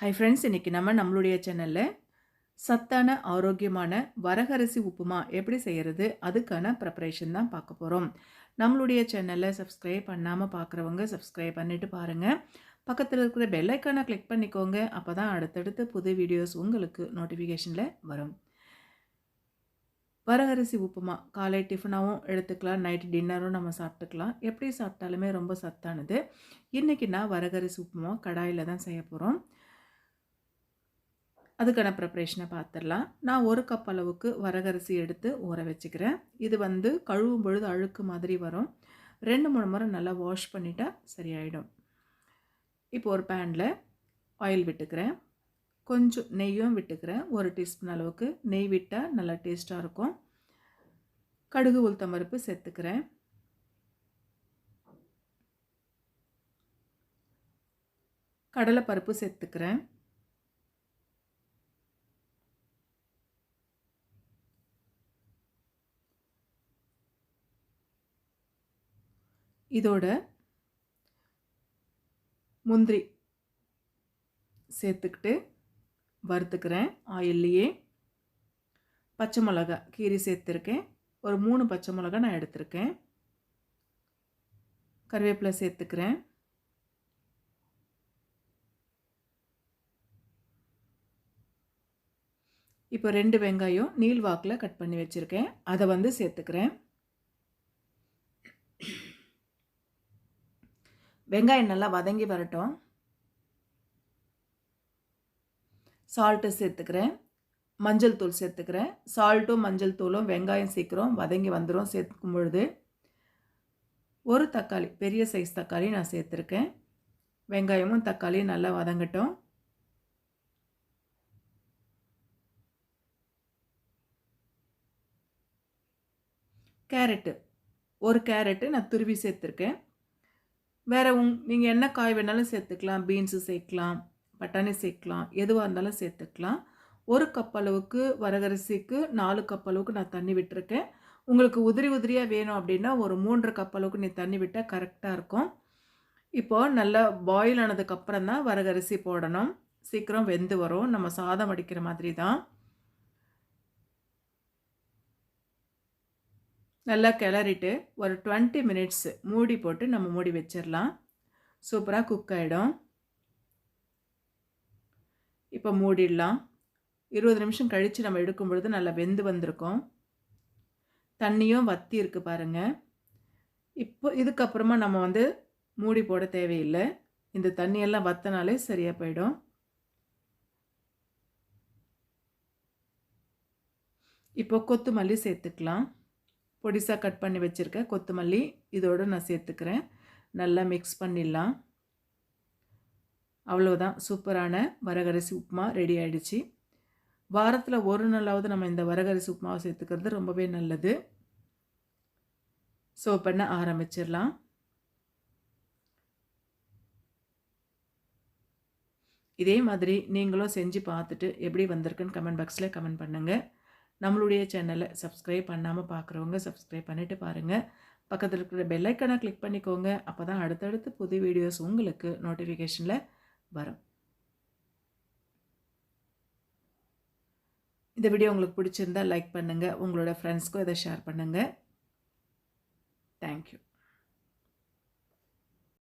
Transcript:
Hi friends இன்றைக்கி நம்ம நம்மளுடைய சேனலில் சத்தான ஆரோக்கியமான வரகரிசி உப்புமா எப்படி செய்கிறது அதுக்கான ப்ரிப்பரேஷன் தான் பார்க்க போகிறோம் நம்மளுடைய சேனலில் சப்ஸ்கிரைப் பண்ணாமல் பார்க்குறவங்க சப்ஸ்கிரைப் பண்ணிவிட்டு பாருங்கள் பக்கத்தில் இருக்கிற பெல்லைக்கானை கிளிக் பண்ணிக்கோங்க. அப்போ தான் அடுத்தடுத்து புது வீடியோஸ் உங்களுக்கு நோட்டிஃபிகேஷனில் வரும். வரகரிசி உப்புமா காலை டிஃபனாகவும் எடுத்துக்கலாம். நைட்டு டின்னரும் நம்ம சாப்பிட்டுக்கலாம். எப்படி சாப்பிட்டாலுமே ரொம்ப சத்தானது. இன்றைக்கி நான் வரகரிசி உப்புமா கடாயில் தான் செய்ய போகிறோம் அதுக்கான ப்ரிப்ரேஷனை பார்த்துடலாம் நான் ஒரு கப் அளவுக்கு வரகரிசி எடுத்து ஊற வச்சுக்கிறேன். இது வந்து கழுவும் பொழுது அழுக்கு மாதிரி வரும். ரெண்டு மூணு முறை நல்லா வாஷ் பண்ணிட்டா சரியாயிடும். இப்போ ஒரு பேனில் ஆயில் விட்டுக்கிறேன். கொஞ்சம் நெய்யும் விட்டுக்கிறேன். ஒரு டீஸ்பூன் அளவுக்கு நெய் விட்டால் நல்லா டேஸ்ட்டாக இருக்கும். கடுகு உளுத்தம் பருப்பு சேர்த்துக்கிறேன். கடலைப்பருப்பு சேர்த்துக்கிறேன். இதோட முந்திரி சேர்த்துக்கிட்டு வறுத்துக்கிறேன். ஆயில்லையே. பச்சை மிளகா கீரி சேர்த்துருக்கேன். ஒரு மூணு பச்சை மிளகா நான் எடுத்திருக்கேன். கருவேப்பிலை சேர்த்துக்கிறேன். இப்போ ரெண்டு வெங்காயம் நீல் வாக்கில் கட் பண்ணி வச்சுருக்கேன். அதை வந்து சேர்த்துக்கிறேன். வெங்காயம் நல்லா வதங்கி வரட்டும். சால்ட்டு சேர்த்துக்கிறேன். மஞ்சள் தூள் சேர்த்துக்கிறேன். சால்ட்டும் மஞ்சள் தூளும் வெங்காயம் சீக்கிரம் வதங்கி வந்துடும் சேர்த்துக்கும் பொழுது. ஒரு தக்காளி பெரிய சைஸ் தக்காளி நான் சேர்த்துருக்கேன். வெங்காயமும் தக்காளியும் நல்லா வதங்கட்டும். கேரட்டு ஒரு கேரட்டு நான் துருவி சேர்த்துருக்கேன். வேறு உங் நீங்கள் என்ன காய் வேணாலும் சேர்த்துக்கலாம். பீன்ஸு சேர்க்கலாம் பட்டாணி சேர்க்கலாம் எதுவாக இருந்தாலும் சேர்த்துக்கலாம். ஒரு கப் அளவுக்கு வரகரிசிக்கு நாலு கப் அளவுக்கு நான் தண்ணி விட்டுருக்கேன். உங்களுக்கு உதிரி உதிரியாக வேணும் அப்படின்னா ஒரு மூன்று கப் அளவுக்கு நீ தண்ணி விட்டால் கரெக்டாக இருக்கும். இப்போது நல்லா பாயில் ஆனதுக்கப்புறம் தான் வரகரிசி போடணும். சீக்கிரம் வெந்து வரும். நம்ம சாதம் அடிக்கிற மாதிரி தான் நல்லா கிளறிட்டு ஒரு டுவெண்ட்டி மினிட்ஸு மூடி போட்டு நம்ம மூடி வச்சிடலாம். சூப்பராக குக் ஆகிடும் இப்போ மூடிடலாம். இருபது நிமிஷம் கழித்து நம்ம எடுக்கும் பொழுது நல்லா வெந்து வந்திருக்கோம். தண்ணியும் வத்தி இருக்குது பாருங்கள் இப்போ இதுக்கப்புறமா நம்ம வந்து மூடி போட தேவையில்லை. இந்த தண்ணியெல்லாம் வத்தனாலே சரியாக போயிடும். இப்போ கொத்துமல்லி சேர்த்துக்கலாம். பொடிசாக கட் பண்ணி வச்சுருக்கேன். கொத்தமல்லி இதோடு நான் சேர்த்துக்கிறேன். நல்லா மிக்ஸ் பண்ணிடலாம். அவ்வளோதான் சூப்பரான வரகரிசி உப்புமா ரெடி ஆகிடுச்சு வாரத்தில் ஒரு நாளாவது நம்ம இந்த வரகரிசி உப்புமாவை சேர்த்துக்கிறது ரொம்பவே நல்லது. ஸோ பண்ண ஆரம்பிச்சிடலாம். இதே மாதிரி நீங்களும் செஞ்சு பார்த்துட்டு எப்படி வந்திருக்குன்னு கமெண்ட் பாக்ஸில் கமெண்ட் பண்ணுங்கள் நம்மளுடைய சேனலை சப்ஸ்கிரைப் பண்ணாமல் பார்க்குறவங்க சப்ஸ்கிரைப் பண்ணிவிட்டு பாருங்கள் பக்கத்தில் இருக்கிற பெல்லைக்கனை கிளிக் பண்ணிக்கோங்க. அப்போ தான் அடுத்தடுத்து புது வீடியோஸ் உங்களுக்கு நோட்டிஃபிகேஷனில் வரும். இந்த வீடியோ உங்களுக்கு பிடிச்சிருந்தால் லைக் பண்ணுங்கள் உங்களோட ஃப்ரெண்ட்ஸ்க்கும் இதை ஷேர் பண்ணுங்கள் தேங்க்யூ